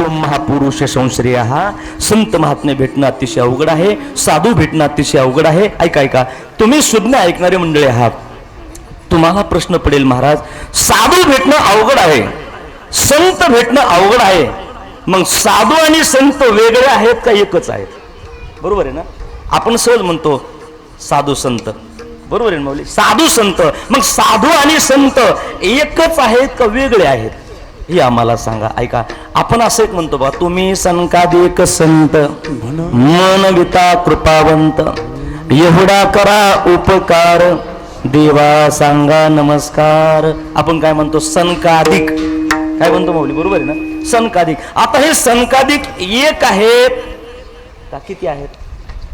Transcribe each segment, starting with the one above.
तो महापुरुष संश्रय हा संत महात्मे भेटणं अतिशय अवघड आहे. साधू भेटणं अतिशय अवघड आहे. ऐका ऐका. तुम्ही सुज्ञ ऐकणारे मंडळी आहात. तुम्हाला प्रश्न पडेल महाराज साधू भेटणं अवघड आहे. संत भेटणं अवघड आहे. मग साधू आणि संत वेगळे आहेत का एकच आहेत? बरोबर आहे ना? आपण सहज म्हणतो साधू संत. बरोबर आहे ना साधू संत. मग साधू आणि संत एकच आहेत का वेगळे आहेत? हे आम्हाला सांगा. ऐका आपण असं एक म्हणतो बा तुम्ही सनकादिक संत मनविता कृपावंत एवढा करा उपकार देवा सांगा नमस्कार. आपण काय म्हणतो? सनकादिक. काय म्हणतो माऊली? बरोबर आहे ना? सनकादिक. आता हे सनकादिक एक आहेत. का किती आहेत?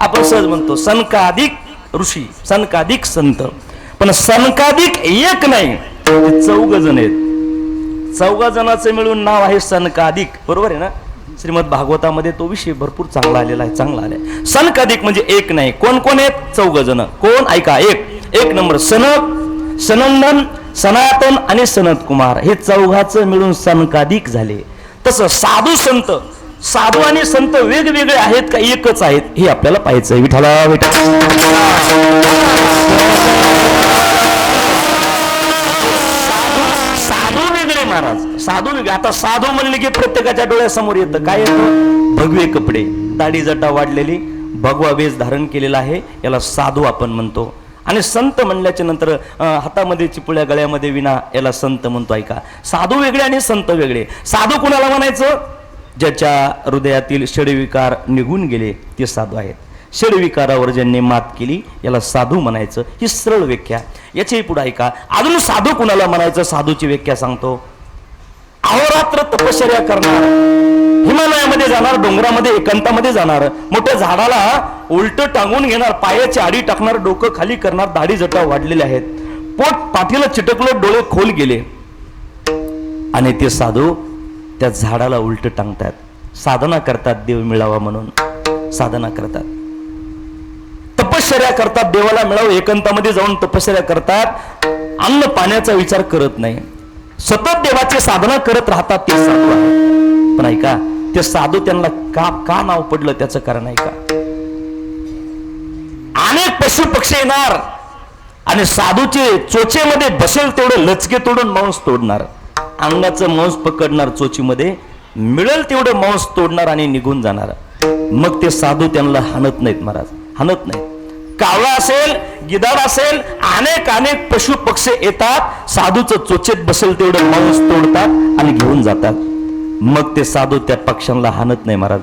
आपण सहज म्हणतो सनकादिक ऋषी सनकादिक संत. पण सनकादिक एक नाही चौघ जण आहेत. चौघा जणांचं मिळून नाव आहे सनकादिक. बरोबर आहे ना? श्रीमद भागवतामध्ये तो विषय भरपूर चांगला आलेला आहे चांगला आलाय. सनकादिक म्हणजे एक नाही. कोण कोण आहेत? चौघ जण. कोण? ऐका एक. एक नंबर सनक सनंदन सनातन आणि सनत कुमार हे चौघाचं मिळून सनकादिक झाले. तसं साधू संत साधू आणि संत वेगवेगळे आहेत का एकच आहेत हे आपल्याला पाहायचं विठाला विठा साधून साधू आता साधू म्हणले की प्रत्येकाच्या डोळ्यासमोर येतं. काय येतं? भगवे कपडे. दाढी जटा वाढलेली. भगवा वेश धारण केलेला आहे. याला साधू आपण म्हणतो. आणि संत म्हणल्याच्या नंतर हातामध्ये चिपुळ्या गळ्यामध्ये विना याला संत म्हणतो. ऐका. साधू वेगळे आणि संत वेगळे. साधू कुणाला म्हणायचं? ज्याच्या हृदयातील षडविकार निघून गेले ते साधू आहेत. षडविकारावर ज्यांनी मात केली याला साधू म्हणायचं. ही सरळ व्याख्या. याच्याही पुढे ऐका. अजून साधू कुणाला म्हणायचं? साधूची व्याख्या सांगतो. तपश्चर्या करणार. हिमालयामध्ये जाणार डोंगरामध्ये एकांतामध्ये जाणार. मोठ्या झाडाला उलट टांगून घेणार पायाची आडी टाकणार डोकं खाली करणार दाढी जटा वाढलेल्या आहेत. पोट पाठीला चिटकलं डोळे खोल गेले. आणि ते साधू त्या झाडाला उलट टांगतात. साधना करतात देव मिळावा म्हणून. साधना करतात. तपश्चर्या करतात देवाला मिळावं एकांतामध्ये जाऊन तपश्चर्या करतात. अन्न पाण्याचा विचार करत नाही. सतत देवाची साधना करत राहतात ते साधू आहेत. पण ऐका ते साधू त्यांना का का नाव पडलं त्याचं कारण ऐका. अनेक पशु पक्षी येणार आणि साधूचे चोचेमध्ये बसेल तेवढं लचके तोडून मांस तोडणार. अंगाचं मांस पकडणार चोचीमध्ये मिळेल तेवढं मांस तोडणार आणि निघून जाणार. मग ते साधू त्यांना हाणत नाहीत महाराज हाणत नाहीत. कावळा असेल गिदाड असेल अनेक अनेक पशु पक्षी येतात साधूचं चोचेत बसेल तेवढं माणूस तोडतात आणि घेऊन जातात. मग ते साधू त्या पक्ष्यांना हाणत नाही महाराज.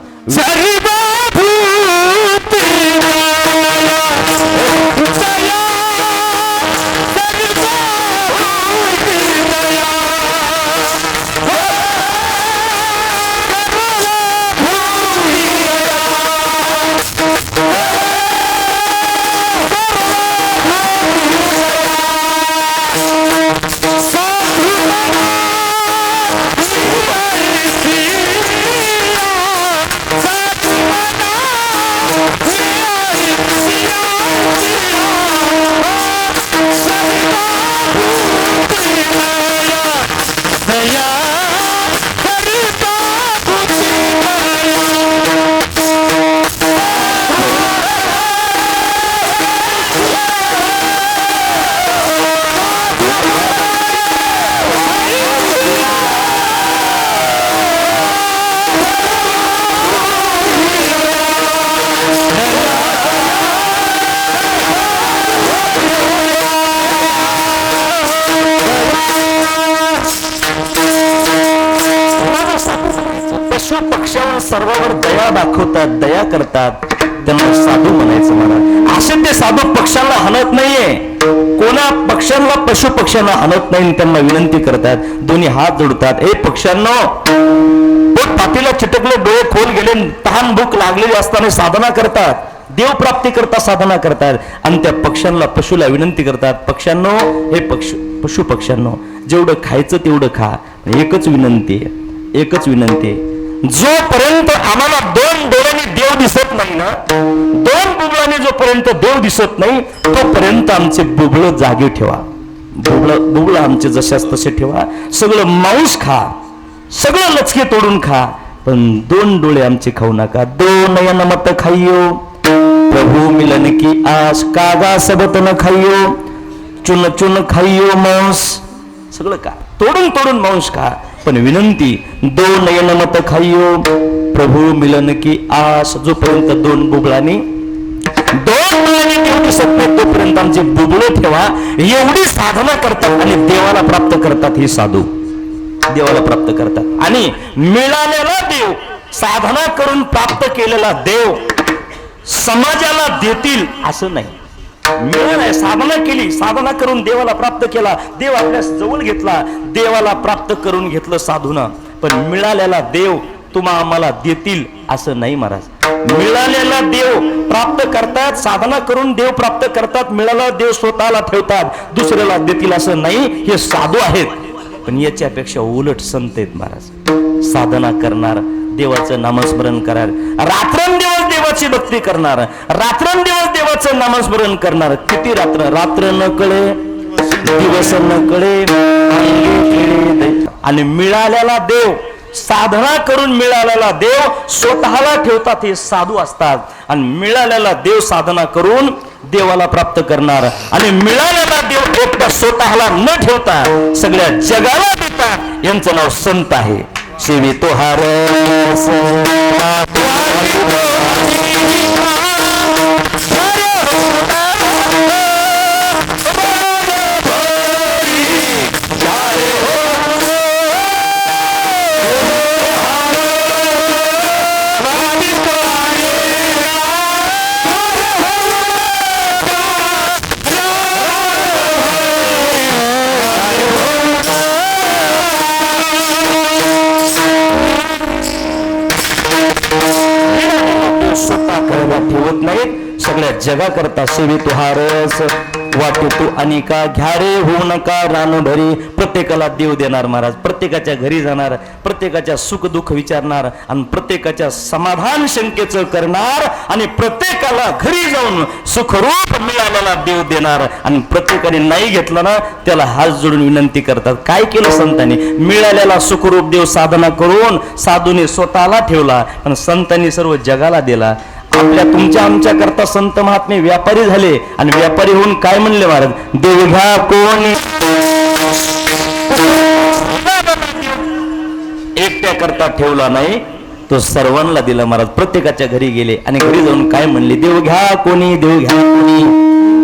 सर्वांवर दया दाखवतात दया करतात. त्यांना साधू म्हणायचं मला. असे ते साधू पक्ष्यांना हलत नाहीये. कोणा पक्ष्यांना पशु पक्ष्यांना हाणत नाही त्यांना विनंती करतात. दोन्ही हात जोडतात. हे पक्ष्यांना पोट पाठीला चिटकले डोळे खोल गेले तहान भूक लागलेली असताना साधना करतात. देव प्राप्ती करता साधना करतात. आणि त्या पक्ष्यांना पशुला विनंती करतात पक्ष्यांनो हे पक्ष पशु पक्ष्यांनो जेवढं खायचं तेवढं खा. एकच विनंती आहे एकच विनंती आहे. जोपर्यंत आम्हाला दोन डोळ्यांनी देव दिसत नाही ना दोन बुबळाने जोपर्यंत देव दिसत नाही तोपर्यंत आमचे बुबळ जागे ठेवा. बुबळ बुबळ आमचे जशाच तसे ठेवा. सगळं मांस खा सगळं लचके तोडून खा पण दोन डोळे आमचे खाऊ नका. दोन या नमत खाइयो. प्रभू मिलन की आस कागा सबत न खाइयो. चुन चुन खाइयो मांस. सगळं का तोडून तोडून मांस खा. पण विनंती दोन नयन मत खाइयो. प्रभू मिलन की आस जोपर्यंत दोन बुबळांनी दोन मुलांनी सत्य तोपर्यंत आमचे बुबळे ठेवा. एवढी साधना करतात आणि देवाला प्राप्त करतात ही साधू. देवाला प्राप्त करतात. आणि मिळालेला देव साधना करून प्राप्त केलेला देव समाजाला देतील असं नाही. मिळालाय साधना केली साधना करून देवाला प्राप्त केला देव आपल्या जवळ घेतला देवाला प्राप्त करून घेतलं साधून. पण मिळालेला देव तुम्हा आम्हाला देतील असं नाही महाराज. मिळालेला देव प्राप्त करतात साधना करून देव प्राप्त करतात मिळाला देव स्वतःला ठेवतात दुसऱ्याला देतील असं नाही हे साधू आहेत. पण याच्यापेक्षा उलट संत आहेत महाराज. साधना करणार देवाचं नामस्मरण करणार रात्रंदिवस देवाची भक्ती करणार. रात्रंदिवस देवाचं नामस्मरण करणार. किती रात्र? रात्र न कळे दिवस न कळे आणि मिळालेला देव साधना करून मिळालेला देव स्वतःला ठेवतात हे साधू असतात. आणि मिळालेला देव साधना करून देवाला प्राप्त करणार. आणि मिळालेला देव एकटा स्वतःला न ठेवता सगळ्या जगाला देतात. यांचं नाव संत आहे. शिवी तो हार स्वतः करायला ठेवत नाहीत. सगळ्या जगा करता हा रस वाटे तू अनेका घ्या रे होऊ नका रानू भरी प्रत्येकाला देव देणार महाराज. प्रत्येकाच्या घरी जाणार प्रत्येकाच्या सुख दुःख विचारणार आणि प्रत्येकाच्या समाधान शंकेचं करणार आणि प्रत्येकाला घरी जाऊन सुखरूप मिळालेला देव देणार आणि प्रत्येकाने नाही घेतलं ना त्याला हात जोडून विनंती करतात. काय केलं संतांनी? मिळालेला सुखरूप देव साधना करून साधूने स्वतःला ठेवला आणि संतांनी सर्व जगाला दिला. आपल्या तुमच्या आमच्या करता संत महात्मे व्यापारी झाले आणि व्यापारी होऊन काय म्हणले महाराज? देवघा कोणी कोण. एकट्या करता ठेवला नाही तो सर्वांना दिला महाराज. प्रत्येकाच्या घरी गेले आणि घरी जाऊन काय म्हणले? देव घ्या कोणी देव घ्या कोणी.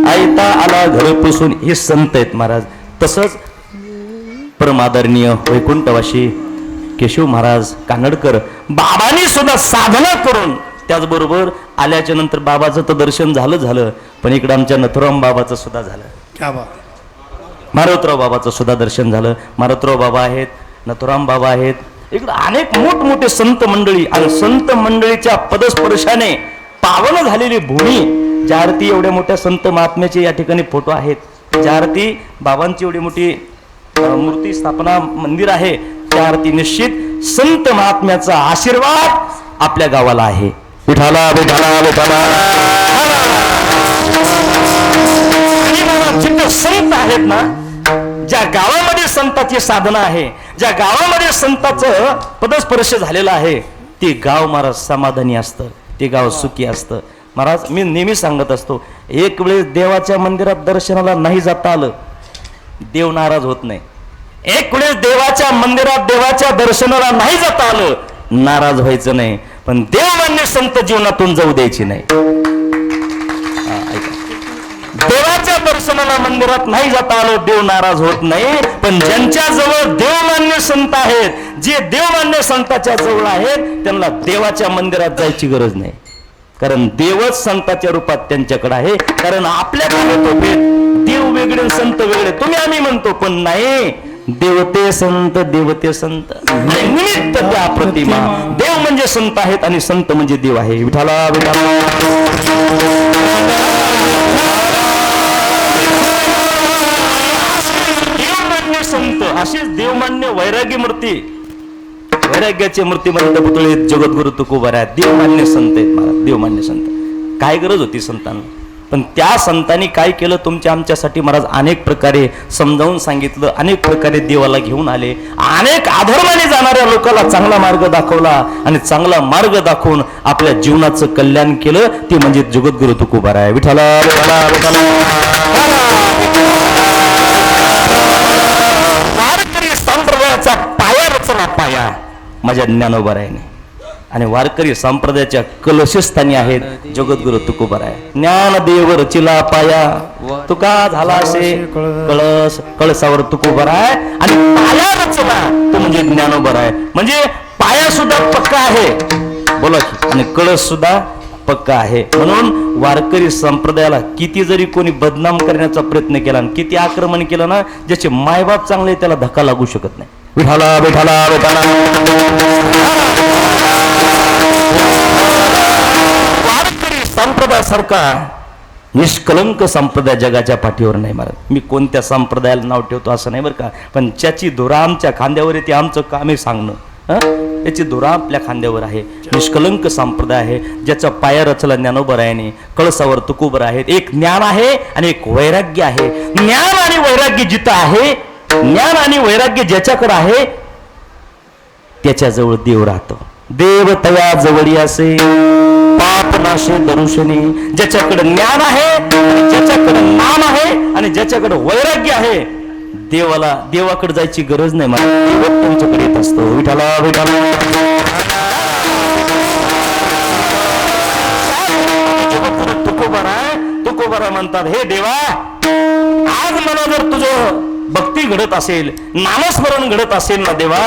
आयता आला घर पुसून. हे संत आहेत महाराज. तसंच परमादरणीय वैकुंठवाशी केशव महाराज कानडकर बाबांनी सुद्धा साधना करून त्याचबरोबर आल्याच्यानंतर बाबाचं तर दर्शन झालं झालं पण इकडं आमच्या नथुराम बाबाचं सुद्धा झालं. क्या बात मारुतराव बाबाचं सुद्धा दर्शन झालं. मारुतराव बाबा आहेत नथुराम बाबा आहेत. इकडं अनेक मोठमोठे संत मंडळी आणि संत मंडळीच्या पदस्पर्शाने पावन झालेली भूमी. ज्या अर्थी एवढ्या मोठ्या संत महात्म्याचे या ठिकाणी फोटो आहेत. ज्या अर्थी बाबांची एवढी मोठी मूर्ती स्थापना मंदिर आहे. त्या अर्थी निश्चित संत महात्म्याचा आशीर्वाद आपल्या गावाला आहे. विठाला विठाला विठाला संत आहेत ना? ज्या गावामध्ये संताची साधना आहे ज्या गावामध्ये संताचं पदस्पर्श झालेलं आहे ते गाव महाराज समाधानी असतं ते गाव सुखी असतं. महाराज मी नेहमी सांगत असतो एक वेळेस देवाच्या मंदिरात दर्शनाला नाही जाता आलं देव नाराज होत नाही. एक वेळेस देवाच्या मंदिरात देवाच्या दर्शनाला नाही जाता आलं नाराज व्हायचं नाही. पण देवमान्य संत जीवनातून जाऊ द्यायची नाही. देवाच्या दर्शनाला मंदिरात नाही जाता आलो देव नाराज होत नाही. पण ज्यांच्या जवळ देवमान्य संत आहेत जे देवमान्य संताच्या जवळ आहेत त्यांना देवाच्या मंदिरात जायची गरज नाही. कारण देवच संताच्या रूपात त्यांच्याकडे आहे. कारण आपल्याकडे तो भेद देव वेगळे संत वेगळे. तुम्ही आम्ही म्हणतो पण नाही. देवते संत देवते संत. निमित्त त्या प्रतिमा. देव म्हणजे संत आहेत आणि संत म्हणजे देव आहे. विठाला विठाला देवमान्य संत अशीच देवमान्य वैराग्य मूर्ती. वैराग्याचे मूर्तिमंत पुतळे जगद्गुरु तुकोबार आहेत. देवमान्य संत आहेत मला देवमान्य संत. काय गरज होती संतांना? पण त्या संतांनी काय केलं? तुमच्या आमच्यासाठी महाराज अनेक प्रकारे समजावून सांगितलं अनेक प्रकारे देवाला घेऊन आले अनेक आधर्माने जाणाऱ्या लोकांना चांगला मार्ग दाखवला आणि चांगला मार्ग दाखवून आपल्या जीवनाचं कल्याण केलं. ते म्हणजे जगद्गुरु तुकोबार आहे विठाला विठाला विठाला संप्रदायाचा पाया रचला पाया. माझ्या ज्ञानोबरायने. आणि वारकरी संप्रदायाच्या कलशस्थानी आहेत. जगद्गुरु तुकोबराय आहे ज्ञानदेव रचिला पाया. तुका झाला असे. कळस कळसावर तुकोबराय आहे आणि पाया रचला तो म्हणजे ज्ञानोबर आहे म्हणजे पाया सुद्धा पक्का आहे. बोला की. आणि कळस सुद्धा पक्का आहे. म्हणून वारकरी संप्रदायाला किती जरी कोणी बदनाम करण्याचा प्रयत्न केला आणि किती आक्रमण केलं ना ज्याचे मायबाप चांगले त्याला धक्का लागू शकत नाही. विठाला विठाला विठाला संप्रदाय संप्रदायासारखा निष्कलंक संप्रदाय जगाच्या पाठीवर नाही मारत. मी कोणत्या संप्रदायाला नाव ठेवतो असं नाही बरं का? पण ज्याची धुरा आमच्या खांद्यावर येते आमचं काम आहे सांगणं. याची धुरा आपल्या खांद्यावर आहे. निष्कलंक संप्रदाय आहे ज्याचा पाया रचला ज्ञानोबरायाने कळसावर तुकोबर आहेत एक ज्ञान आहे आणि एक वैराग्य आहे. ज्ञान आणि वैराग्य जिथं आहे ज्ञान आणि वैराग्य ज्याच्याकडे आहे त्याच्याजवळ देव राहतो. देव तया जवळी असे. पाप नाशे दरुशनी ज्याच्याकडे ज्ञान आहे ज्याच्याकडे नाम आहे आणि ज्याच्याकडे वैराग्य आहे देवाला देवाकडे जायची गरज नाही मला. देव तुमच्याकडे येत असतो. विठाला विठाला तुकोबारा तुकोबारा म्हणतात हे देवा आज मला जर तुझं भक्ती घडत असेल नामस्मरण घडत असेल ना देवा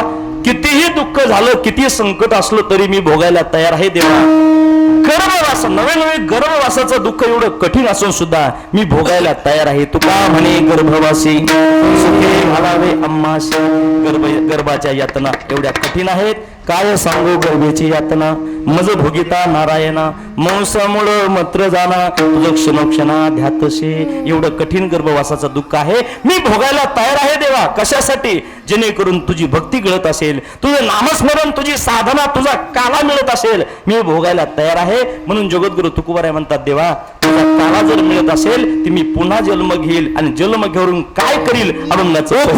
कितीही दुःख झालं किती संकट असलं तरी मी भोगायला तयार आहे देवा. गर्भवास नवे नवे गर्भवासाचं दुःख एवढं कठीण असून सुद्धा मी भोगायला तयार आहे. तुका म्हणे गर्भवासी सुखे म्हणावे अम्माशी गर्भ गर्भाच्या यातना एवढ्या कठीण आहेत. काय सांगू गर्भेची यातना? मज भोगिता नारायणा मंसामुळ मत्र जाना तुझं क्षणोक्षणा ध्यातशे. एवढं कठीण गर्भवासाचं दुःख आहे. मी भोगायला तयार आहे देवा. कशासाठी? जेणेकरून तुझी भक्ती गळत असेल. तुझं नामस्मरण तुझी साधना तुझा काला मिळत असेल. मी भोगायला तयार आहे. म्हणून जगद्गुरु तुकुबाराय म्हणतात देवा तुझा काला जर मिळत असेल ती मी पुन्हा जन्म घेईल आणि जन्म घेऊन काय करील? अरुंदाचं